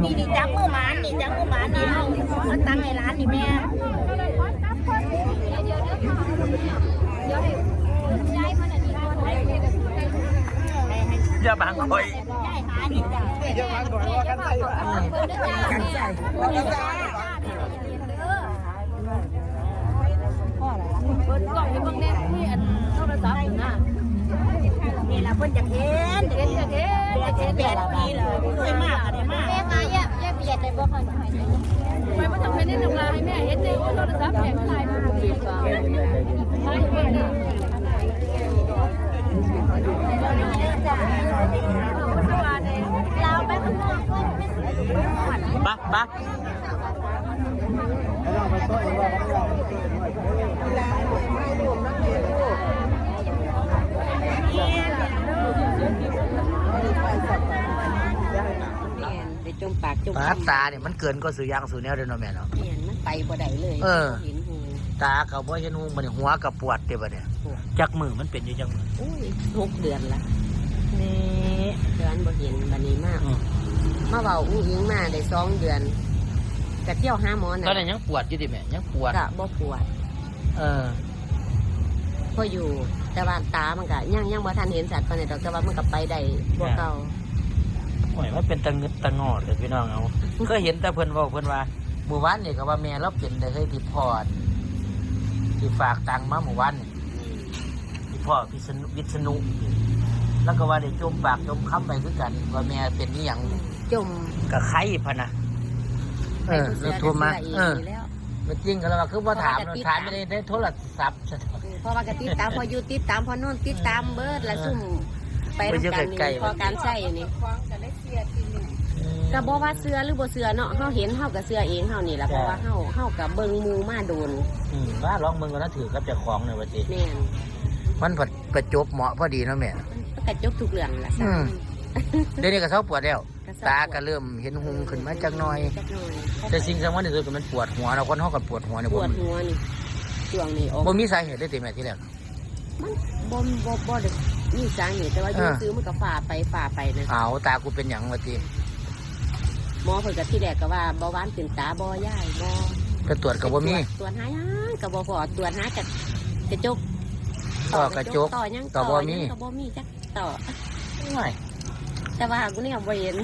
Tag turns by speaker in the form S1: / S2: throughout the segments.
S1: นี่นี่จับมือหมานี่จับมือหมานี่เอามาตั้งให้ร้านนี่แม่
S2: อย่าบังคอย
S1: ได้านี่จ้ะ
S3: จะมาก่อนว่ากันใส่ว่ากันใส่ว่ากันใส่
S4: เปิดกล่องให้เบิ่งแน่ที่อันโทรศัพท์นะ
S1: นี่ละเพิ่นจะเห็น
S4: เห็นจะเห็น
S1: เจ็ดแปดปีเลยเคยมากอะไเบี
S4: ยดได้บ่ค่อยไปบ่ทำให้ได้น้ำลายให้แม่เห็นในโทรศัพท์แม่ถ่ายรูปดีกว่าถ่ายเบิ่งน่ะ
S1: เราไปข้างนอกก็ไม่สวย
S2: ปะปะ
S3: ไม่ต้องไปโต๊ะเองว่ากัน
S5: จมปากจม
S2: ปาตาเนี่ยมันเกินก็สื่อยางสื่อแนวเดินเนาะแม่เนาะ
S5: แม่นมันไปบ่ได้เลย
S2: เออ
S5: เห็นหู
S2: ตากับบ่เห็นหูมันหัวกับปวดเด้บ่เนี่ยจักมือมันเป็นอยู่จักมือ
S5: อุ้ยหกเดือนละ
S2: นี่
S5: เดือนบ่เห็นบัดนี้มาก
S2: อืม
S5: มาเว้าอุ้งอิงมาได้สองเดือนกะเที่ยวหาหมอ
S2: ตอน
S5: น่ะ
S2: นั้นยังปวดอยู่ดิแม่ยังปวด
S5: กะบ่ปวด
S2: เออ
S5: พออยู่แต่ว่าตามันก็ยังยังบ่ทันเห็นสัตว์ปานใดดอกแต่ว่ามันก็ไปได้บ่เก่า
S2: โอ้ยมันเป็นตะงึดตะงอดเลยพี่น้องเอาก็เห็นแต่เพิ่นบอกเพิ่นว่าหมู่บ้านนี่ก็ว่าแม่เราเป็นได้เคยที่พอดที่ฝากตังค์มาหมู่บ้านนี่ที่พ่อพิษณุวิษณุแล้วก็ว่าได้จมปากจมคำไปคือกัน ว่าแม่เป็นนี่ยัง
S5: จม
S2: กับไข่พะนะเออ
S5: ไป
S2: แล้ว
S5: ผู้
S2: โทรมา
S5: เสื
S2: เออ
S5: ก็ชื่ออีกแล้ว
S2: ไม่จริงก็แล้วว่าคือว่าถาม
S5: เพราะว่าจะติด
S2: ถามไม่ได้ได้โทรศัพท์
S5: เพราะว่ากติดตามพออยู่ติดตามพอโน่นติดตามเบิดและซุ่ม ไป
S2: ไปอยู่
S5: ทำกันนี่
S2: ไกลๆ
S5: พอการใช้นี่ก็บอกว่าเสือหรือบ่เสือเนาะเฮาเห็นเฮากับเสือเองเฮานี่แหละเพราะว่าเฮาเฮากับเบิ่งหมูมาโดน
S2: อืมว่าร้องมึงก็น่าถือกับเจ้าของในวันนี้
S5: แม่น
S2: มันผัดประจบเหมาะพอดีเนาะแม่
S5: มันกระจบทุกเรื่องล่ะ
S2: อืม เดี๋ยวนี้ก็เศร้าปวดแล้ว
S5: กระ
S2: ตาก็เริ่มเห็นหุงขึ้นมาจักหน่อย
S5: จักหน่อย
S2: แต่สิ่งสำคัญที่สุดก็มันปวดหัวเราคนเฮากับปวดหัวเนี่ย
S5: ป
S2: บ่
S5: วดหัวนี่ช่วงนี้ออก
S2: บ่มีสาเหตุได้ติแม่ที่แรก
S5: มันบ่บ่บ่ได้ มีสาเหตุแต่ว่าอยู่
S2: อ่า
S5: ซื้อมันก็ฝ่าไปฝ่าไปนะ
S2: เอาตากูเป็นหยังวะติ
S5: หมอเพิ่นก็ที่แรกก็ว่าเบาหวานขึ้นตาบ่ย่ายบ่
S2: ก็ตรวจก็บ่มี
S5: ตรวจหาหยังก็บ่พอตรวจหาจักกระจก
S2: ต่อกระจก
S5: ต่อหยัง
S2: ก็บ่มี
S5: หยังก็บ่มีจักต่อ
S2: ไม่
S5: แต่ว่ากูนี่บ่เห็น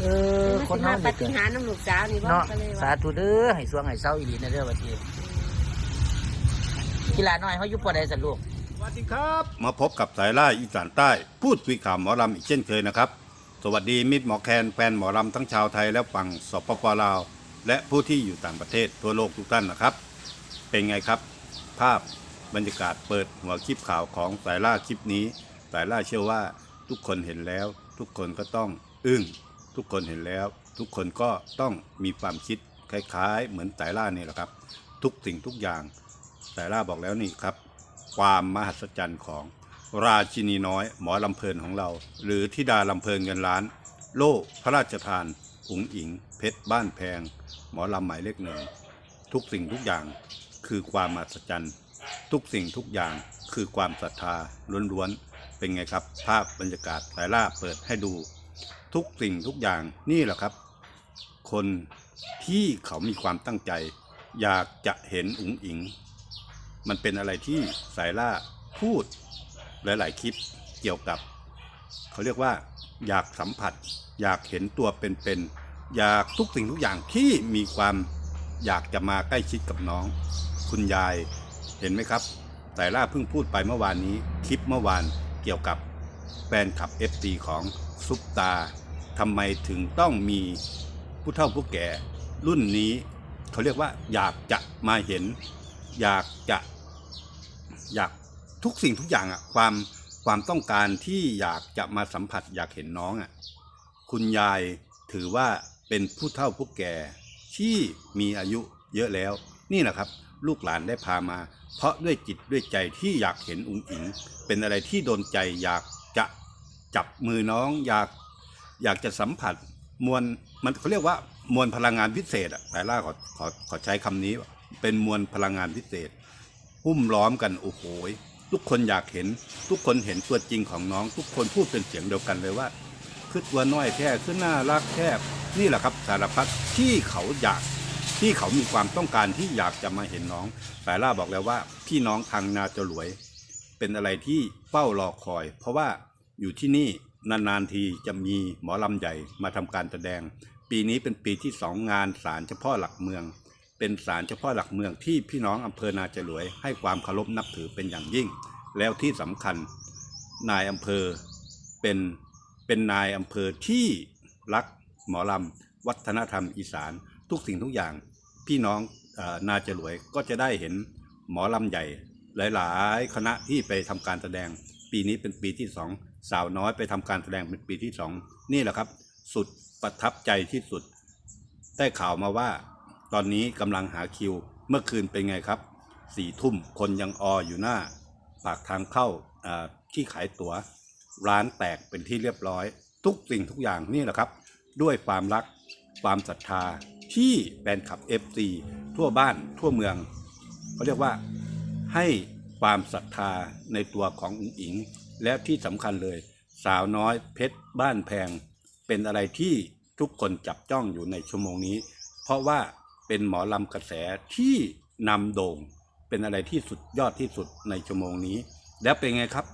S2: เออ
S5: มัน
S2: คน
S5: สิ
S2: เฮา
S5: มาป
S2: นี่
S5: ฏิหารย์น้ำลูกสาวนี่บ่
S2: เนาะ
S5: ก็เลย
S2: สา
S5: ว่า
S2: ธุเด้อให้สวงให้เศร้าอีหลีนะเด้อว่าติกีฬาน้อยเฮาอยู่ปอใดสั่นลูก
S6: ส วัสดีครับ มาพบกับสายล่าอีสานใต้ พูดคุยข่าวหมอลำอีกเช่นเคยนะครับ สวัสดีมิตรหมอแคนแฟนหมอลำทั้งชาวไทยและฝั่งสปปลาว และผู้ที่อยู่ต่างประเทศทั่วโลกทุกท่านนะครับ เป็นไงครับ ภาพบรรยากาศเปิดหัวคลิปข่าวของสายล่าคลิปนี้ สายล่าเชื่อว่าทุกคนเห็นแล้ว ทุกคนก็ต้องอึ้งทุกคนเห็นแล้ว ทุกคนก็ต้องมีความคิดคล้ายๆ เหมือนสายล่านี่แหละครับ ทุกสิ่งทุกอย่างสายล่าบอกแล้วนี่ครับ ความมหัศจรรย์ของราชินีน้อยหมอลำเพลินของเรา หรือธิดาลำเพลินเงินล้าน โล่พระราชทานอุ๋งอิง เพชรบ้านแพง หมอลำหมายเลขหนึ่งทุกสิ่งทุกอย่างคือความมหัศจรรย์ ทุกสิ่งทุกอย่างคือความศรัทธาล้วนๆเป็นไงครับ ภาพบรรยากาศสายล่าเปิดให้ดู ทุกสิ่งทุกอย่างนี่แหละครับ คนที่เขามีความตั้งใจ อยากจะเห็นอุ๋งอิง มันเป็นอะไรที่สายล่าพูดหลาย ๆ คลิปเกี่ยวกับ เขาเรียกว่า อยากสัมผัส อยากเห็นตัวเป็นๆอยากทุกสิ่งทุกอย่างที่มีความอยากจะมาใกล้ชิดกับน้อง คุณยายเห็นไหมครับสายล่าเพิ่งพูดไปเมื่อวานนี้คลิปเมื่อวานเกี่ยวกับแฟนคลับ FT ของซุปตาทำไมถึงต้องมีผู้เฒ่าผู้แก่รุ่นนี้ เขาเรียกว่าอยากจะมาเห็น อยากจะ อยากทุกสิ่งทุกอย่างอะความความต้องการที่อยากจะมาสัมผัสอยากเห็นน้องอะคุณยายถือว่าเป็นผู้เฒ่าผู้แก่ที่มีอายุเยอะแล้ว นี่แหละครับ ลูกหลานได้พามา เพราะด้วยจิตด้วยใจที่อยากเห็นอุ๋งอิง เป็นอะไรที่โดนใจอยากจะจับมือน้องอยากอยากจะสัมผัสมวลมันเขาเรียกว่ามวลพลังงานพิเศษอะแต่ล่าขอขอขอใช้คำนี้ เป็นมวลพลังงานพิเศษ หุ้มล้อมกันโอ้โหทุกคนอยากเห็นทุกคนเห็นตัวจริงของน้อง ทุกคนพูดเป็นเสียงเดียวกันเลยว่าคือตัวน้อยแท้คือน่ารักแท้นี่แหละครับสารพัดที่เขาอยากที่เขามีความต้องการที่อยากจะมาเห็นน้องสายล่าบอกแล้วว่า พี่น้องทางนาจรวย เป็นอะไรที่เฝ้ารอคอย เพราะว่าอยู่ที่นี่นานๆทีจะมีหมอลำใหญ่มาทำการแสดง ปีนี้เป็นปีที่สองงานศาลเฉพาะหลักเมือง เป็นศาลเฉพาะหลักเมืองที่พี่น้องอำเภอนาจรวย ให้ความเคารพนับถือเป็นอย่างยิ่ง แล้วที่สำคัญนายอำเภอเป็นเป็นนายอำเภอที่รักหมอลำวัฒนธรรมอีสานทุกสิ่งทุกอย่าง พี่น้องอนาจรวยก็จะได้เห็นหมอลำใหญ่หลายๆ คณะที่ไปทำการแสดง ปีนี้เป็นปีที่สองสาวน้อยไปทำการแสดงเป็นปีที่สองนี่แหละครับ สุดประทับใจที่สุด ได้ข่าวมาว่า ตอนนี้กำลังหาคิว เมื่อคืนเป็นไงครับสี่ทุ่มคนยังอออยู่หน้า ปากทางเข้าที่ขายตัว๋ว ร้านแตกเป็นที่เรียบร้อย ทุกสิ่งทุกอย่างนี่แหละครับ ด้วยความรักความศรัทธาที่แฟนคลับ FC ทั่วบ้านทั่วเมืองเขาเรียกว่าให้ความศรัทธาในตัวของอุ๋งอิง และที่สำคัญเลย สาวน้อยเพชรบ้านแพง เป็นอะไรที่ทุกคนจับจ้องอยู่ในชั่วโมงนี้ เพราะว่า เป็นหมอลำกระแสที่นำโด่งเป็นอะไรที่สุดยอดที่สุดในชั่วโมงนี้ แล้วเป็นไงครับ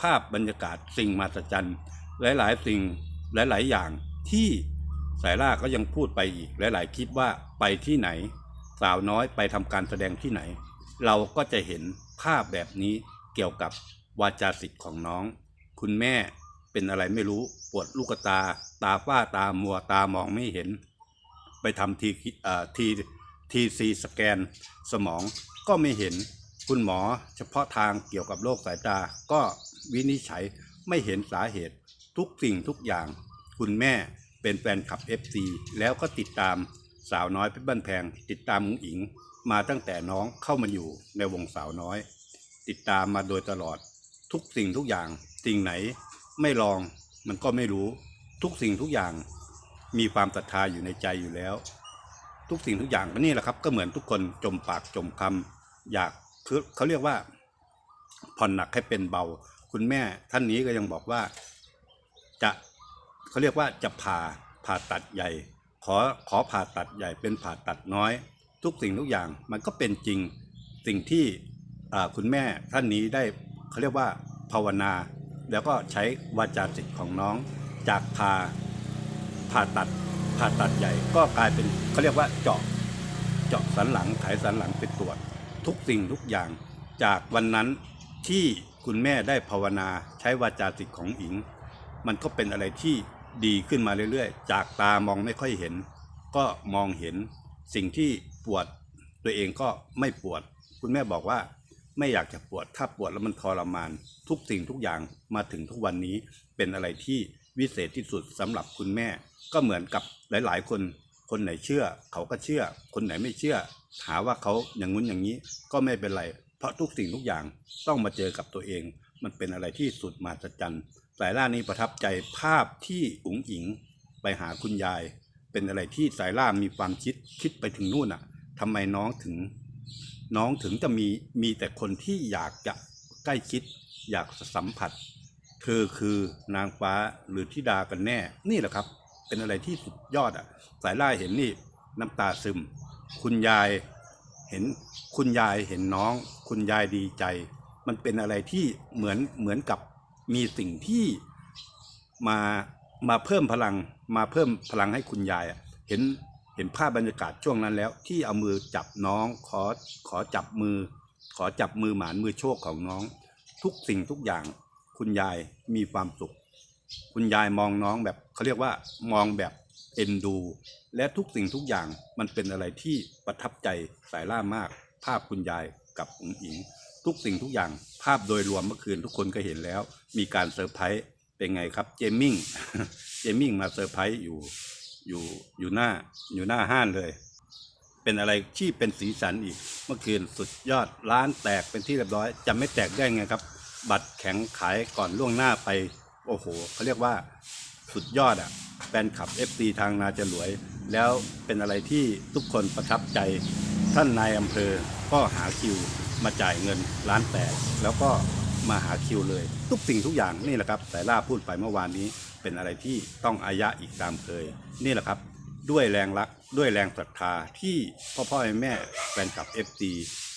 S6: ภาพบรรยากาศสิ่งมหัศจรรย์หลาย ๆ สิ่งหลาย ๆ อย่างที่สายล่าก็ยังพูดไปอีกหลาย ๆ คลิปว่าไปที่ไหน สาวน้อยไปทำการแสดงที่ไหน เราก็จะเห็นภาพแบบนี้เกี่ยวกับวาจาสิทธิ์ของน้อง คุณแม่เป็นอะไรไม่รู้ปวดลูกตา ตาฝ้าตามัวตามองไม่เห็น ไปทำทีเอ่อทีทีซีสแกนสมองก็ไม่เห็นคุณหมอเฉพาะทางเกี่ยวกับโรคสายตา ก็วินิจฉัยไม่เห็นสาเหตุทุกสิ่งทุกอย่าง คุณแม่เป็นแฟนคลับ FC แล้วก็ติดตามสาวน้อยเพชรบ้านแพง ติดตามมุงอิงมาตั้งแต่น้องเข้ามาอยู่ในวงสาวน้อย ติดตามมาโดยตลอด ทุกสิ่งทุกอย่าง สิ่งไหนไม่ลองมันก็ไม่รู้ ทุกสิ่งทุกอย่าง มีความศรัทธาอยู่ในใจอยู่แล้ว ทุกสิ่งทุกอย่างก็นี่แหละครับ ก็เหมือนทุกคนจมปากจมคำอยากคือเขาเรียกว่า ผ่อนหนักให้เป็นเบา คุณแม่ท่านนี้ก็ยังบอกว่าจะเขาเรียกว่าจะผ่าผ่าตัดใหญ่ ขอขอผ่าตัดใหญ่เป็นผ่าตัดน้อย ทุกสิ่งทุกอย่างมันก็เป็นจริงสิ่งที่คุณแม่ท่านนี้ได้เขาเรียกว่าภาวนา แล้วก็ใช้วาจาจิตของน้องจากผ่า ผ่าตัดผ่าตัดใหญ่ ก็กลายเป็นเขาเรียกว่าเจาะเจาะสันหลังไขสันหลังไปตรวจ ทุกสิ่งทุกอย่าง จากวันนั้นที่คุณแม่ได้ภาวนาใช้วาจาจิตของอิง มันก็เป็นอะไรที่ดีขึ้นมาเรื่อยๆ จากตามองไม่ค่อยเห็น ก็มองเห็นสิ่งที่ปวดตัวเองก็ไม่ปวด คุณแม่บอกว่าไม่อยากจะปวดถ้าปวดแล้วมันทรมาน ทุกสิ่งทุกอย่างมาถึงทุกวันนี้เป็นอะไรที่ วิเศษที่สุดสำหรับคุณแม่ ก็เหมือนกับหลาย ๆ คน คนไหนเชื่อ เขาก็เชื่อ คนไหนไม่เชื่อ หาว่าเขาอย่างงู้นอย่างนี้ ก็ไม่เป็นไร เพราะทุกสิ่งทุกอย่างต้องมาเจอกับตัวเอง มันเป็นอะไรที่สุดมหัศจรรย์สายล่านี้ประทับใจภาพที่อุ๋งอิงไปหาคุณยาย เป็นอะไรที่สายล่ามีความคิดคิดไปถึงนู่นอะทำไมน้องถึง น้องถึงจะมีมีแต่คนที่อยากจะใกล้ชิด อยากสัมผัส เธอคือนางฟ้าหรือธิดากันแน่ นี่แหละครับ เป็นอะไรที่สุดยอดอะ สายล่าเห็นนี่น้ำตาซึม คุณยายเห็นคุณยายเห็นน้อง คุณยายดีใจ มันเป็นอะไรที่เหมือนเหมือนกับมีสิ่งที่มามาเพิ่มพลังมาเพิ่มพลังให้คุณยายอะเห็นเห็นภาพบรรยากาศช่วงนั้นแล้ว ที่เอามือจับน้องขอขอจับมือ ขอจับมือหมานมือโชคของน้อง ทุกสิ่งทุกอย่าง คุณยายมีความสุข คุณยายมองน้องแบบเขาเรียกว่ามองแบบเอ็นดู และทุกสิ่งทุกอย่างมันเป็นอะไรที่ประทับใจสายล่ามาก ภาพคุณยายกับอุ๋งอิง ทุกสิ่งทุกอย่างภาพโดยรวมเมื่อคืนทุกคนก็เห็นแล้ว มีการเซอร์ไพรส์เป็นไงครับเจมิ่งเจมิ่งมาเซอร์ไพรส์อยู่อยู่อยู่หน้าอยู่หน้าห้านเลย เป็นอะไรที่เป็นสีสันอีก เมื่อคืนสุดยอดร้านแตกเป็นที่เรียบร้อยจะไม่แตกได้ไงครับ บัตรแข็งขายก่อนล่วงหน้าไป โอ้โหเขาเรียกว่าสุดยอดอะแฟนคลับ FC ทางนาจะรวย แล้วเป็นอะไรที่ทุกคนประทับใจ ท่านนายอำเภอก็หาคิวมาจ่ายเงินร้านแตกแล้วก็มาหาคิวเลย ทุกสิ่งทุกอย่างนี่แหละครับสายล่าพูดไปเมื่อวานนี้เป็นอะไรที่ต้องอายะอีกตามเคย นี่แหละครับ ด้วยแรงรักด้วยแรงศรัทธาที่พ่อพ่อแม่แฟนคลับ FT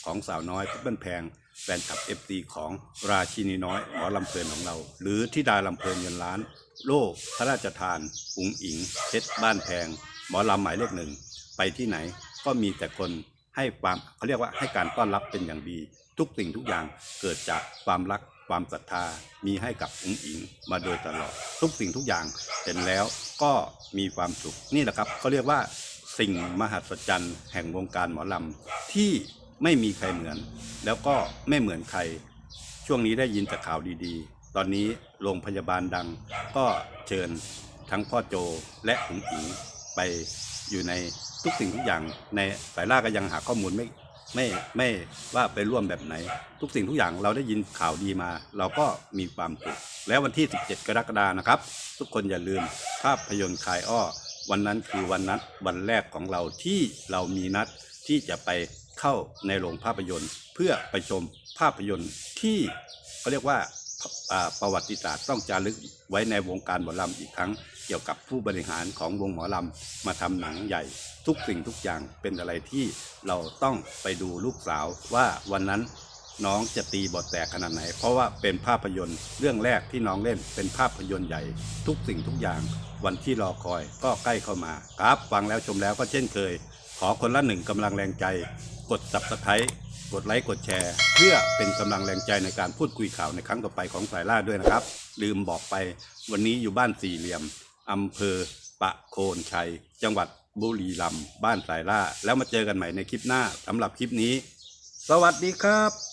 S6: ของสาวน้อยเพื่อนแพง แฟนคลับ FT ของราชินีน้อยหมอลำเพลินของเรา หรือทิดาลำเพลินเงินล้าน โลกพระราชทานอุ๋งอิงเพชรบ้านแพง หมอลำหมายเลขหนึ่ง ไปที่ไหนก็มีแต่คนให้ความเขาเรียกว่าให้การต้อนรับเป็นอย่างดี ทุกสิ่งทุกอย่างเกิดจากความรักความศรัทธามีให้กับอุ๋งอิงมาโดยตลอด ทุกสิ่งทุกอย่างเห็นแล้วก็มีความสุขนี่แหละครับเขาเรียกว่าสิ่งมหัศจรรย์แห่งวงการหมอลำที่ ไม่มีใครเหมือน แล้วก็ไม่เหมือนใคร ช่วงนี้ได้ยินแต่ข่าวดีๆ ตอนนี้โรงพยาบาลดัง ก็เชิญทั้งพ่อโจและอุ๋งอิงไปอยู่ในทุกสิ่งทุกอย่างในสายล่าก็ยังหาข้อมูลไม่ไม่ไม่ว่าไปร่วมแบบไหน ทุกสิ่งทุกอย่างเราได้ยินข่าวดีมา เราก็มีความสุขแล้ววันที่ 17 กรกฎานะครับ ทุกคนอย่าลืมภาพยนตร์คายอ้อ วันนั้นคือวันนัดวันแรกของเราที่เรามีนัดที่จะไป เข้าในโรงภาพยนตร์ เพื่อไปชมภาพยนตร์ที่เขาเรียกว่าประวัติศาสตร์ต้องจารึกไว้ในวงการหมอลำอีกครั้ง เกี่ยวกับผู้บริหารของวงหมอลำมาทำหนังใหญ่ ทุกสิ่งทุกอย่างเป็นอะไรที่เราต้องไปดูลูกสาวว่าวันนั้นน้องจะตีบทแตกขนาดไหน เพราะว่าเป็นภาพยนตร์เรื่องแรกที่น้องเล่นเป็นภาพยนตร์ใหญ่ ทุกสิ่งทุกอย่าง วันที่รอคอยก็ใกล้เข้ามาครับ ฟังแล้วชมแล้วก็เช่นเคย ขอคนละหนึ่งกำลังแรงใจ กด subscribe กดไลค์กดแชร์ เพื่อเป็นกำลังแรงใจในการพูดคุยข่าวในครั้งต่อไปของสายล่าด้วยนะครับ ลืมบอกไปวันนี้อยู่บ้านสี่เหลี่ยมอำเภอปะโคนชัย จังหวัดบุรีรัมย์บ้านสายล่า แล้วมาเจอกันใหม่ในคลิปหน้าสำหรับคลิปนี้ สวัสดีครับ